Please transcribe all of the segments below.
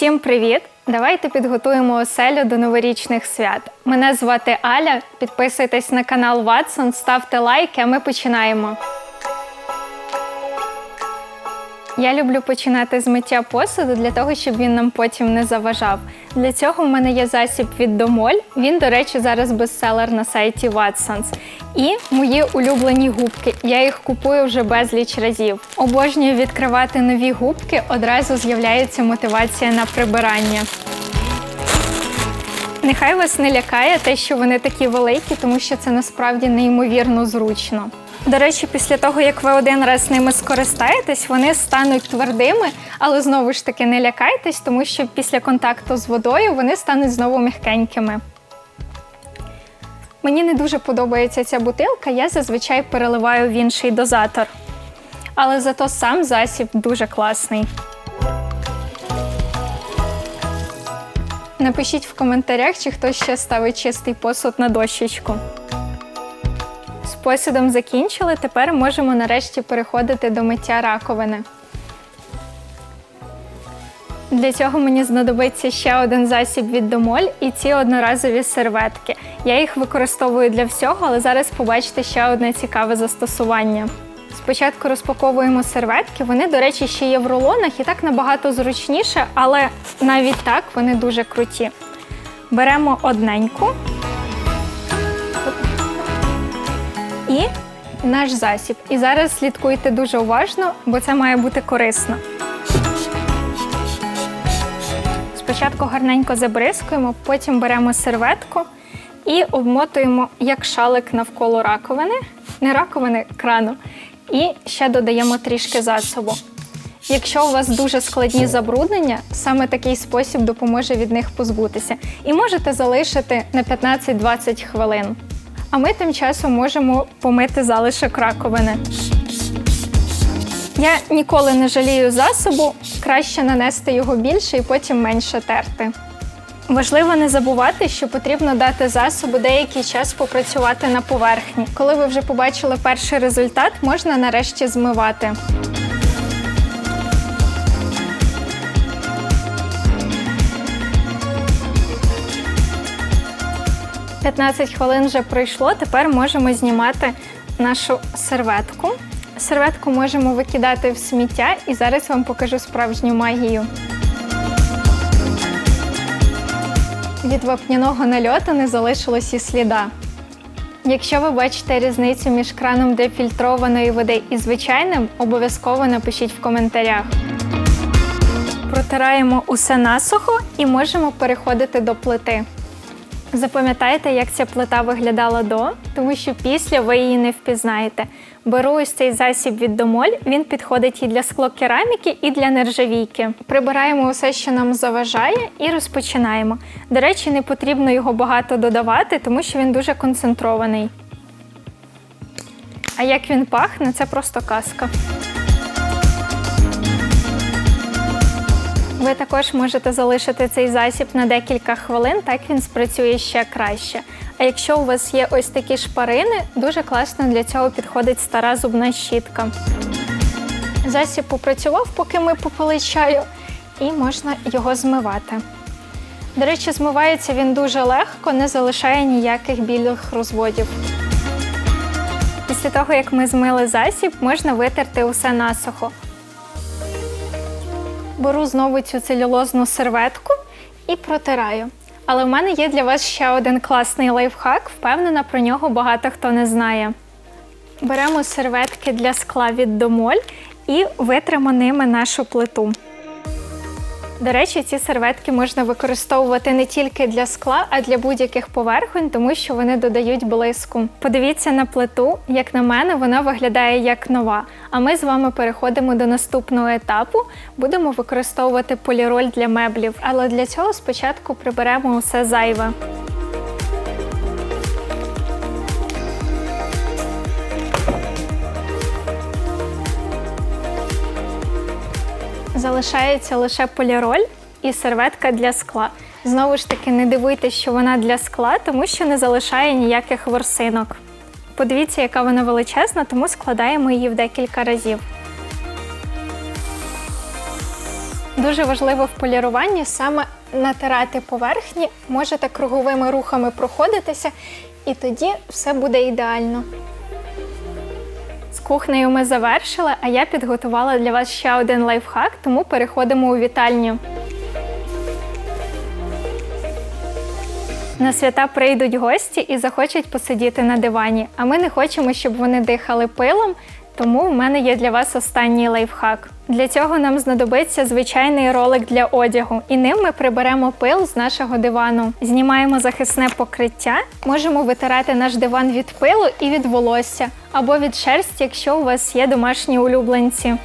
Всім привіт! Давайте підготуємо оселю до новорічних свят. Мене звати Аля. Підписуйтесь на канал Ватсон, ставте лайки, а ми починаємо. Я люблю починати з миття посуду для того, щоб він нам потім не заважав. Для цього в мене є засіб від Домоль. Він, до речі, зараз бестселер на сайті Watsons. І мої улюблені губки. Я їх купую вже безліч разів. Обожнюю відкривати нові губки, одразу з'являється мотивація на прибирання. Нехай вас не лякає те, що вони такі великі, тому що це насправді неймовірно зручно. До речі, після того, як ви один раз ними скористаєтесь, вони стануть твердими, але знову ж таки не лякайтесь, тому що після контакту з водою вони стануть знову м'якенькими. Мені не дуже подобається ця бутилка, я зазвичай переливаю в інший дозатор. Але зато сам засіб дуже класний. Напишіть в коментарях, чи хтось ще ставить чистий посуд на дощечку. З посудом закінчили, тепер можемо нарешті переходити до миття раковини. Для цього мені знадобиться ще один засіб від Домоль і ці одноразові серветки. Я їх використовую для всього, але зараз побачите ще одне цікаве застосування. Спочатку розпаковуємо серветки, вони, до речі, ще є в рулонах і так набагато зручніше, але навіть так вони дуже круті. Беремо одненьку і наш засіб. І зараз слідкуйте дуже уважно, бо це має бути корисно. Спочатку гарненько забризкуємо, потім беремо серветку і обмотуємо як шалик навколо раковини, не раковини, крану. І ще додаємо трішки засобу. Якщо у вас дуже складні забруднення, саме такий спосіб допоможе від них позбутися. І можете залишити на 15-20 хвилин. А ми тим часом можемо помити залишок раковини. Я ніколи не жалію засобу, краще нанести його більше і потім менше терти. Важливо не забувати, що потрібно дати засобу деякий час попрацювати на поверхні. Коли ви вже побачили перший результат, можна нарешті змивати. «15 хвилин вже пройшло. Тепер можемо знімати нашу серветку. Серветку можемо викидати в сміття, і зараз вам покажу справжню магію. Від вапняного нальоту не залишилось і сліда. Якщо ви бачите різницю між краном для фільтрованої води і звичайним, обов'язково напишіть в коментарях. Протираємо усе насухо і можемо переходити до плити. Запам'ятайте, як ця плита виглядала до, тому що після ви її не впізнаєте. Беру ось цей засіб від Домоль, він підходить і для склокераміки, і для нержавійки. Прибираємо усе, що нам заважає, і розпочинаємо. До речі, не потрібно його багато додавати, тому що він дуже концентрований. А як він пахне, це просто казка. Ви також можете залишити цей засіб на декілька хвилин, так він спрацює ще краще. А якщо у вас є ось такі шпарини, дуже класно для цього підходить стара зубна щітка. Засіб попрацював, поки ми попили чаю, і можна його змивати. До речі, змивається він дуже легко, не залишає ніяких білих розводів. Після того, як ми змили засіб, можна витерти усе насухо. Беру знову цю целюлозну серветку і протираю. Але в мене є для вас ще один класний лайфхак. Впевнена, про нього багато хто не знає. Беремо серветки для скла від Домоль і витримо ними нашу плиту. До речі, ці серветки можна використовувати не тільки для скла, а для будь-яких поверхонь, тому що вони додають блиску. Подивіться на плиту, як на мене, вона виглядає як нова. А ми з вами переходимо до наступного етапу. Будемо використовувати поліроль для меблів, але для цього спочатку приберемо усе зайве. Залишається лише поліроль і серветка для скла. Знову ж таки, не дивуйтесь, що вона для скла, тому що не залишає ніяких ворсинок. Подивіться, яка вона величезна, тому складаємо її в декілька разів. Дуже важливо в поліруванні саме натирати поверхні, можете круговими рухами проходитися, і тоді все буде ідеально. Кухнею ми завершили, а я підготувала для вас ще один лайфхак, тому переходимо у вітальню. На свята прийдуть гості і захочуть посидіти на дивані, а ми не хочемо, щоб вони дихали пилом, тому в мене є для вас останній лайфхак. Для цього нам знадобиться звичайний ролик для одягу, і ним ми приберемо пил з нашого дивану. Знімаємо захисне покриття, можемо витирати наш диван від пилу і від волосся, або від шерсті, якщо у вас є домашні улюбленці.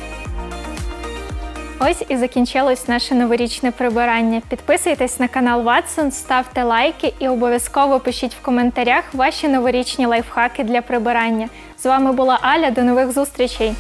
Ось і закінчилось наше новорічне прибирання. Підписуйтесь на канал Ватсон, ставте лайки і обов'язково пишіть в коментарях ваші новорічні лайфхаки для прибирання. З вами була Аля. До нових зустрічей!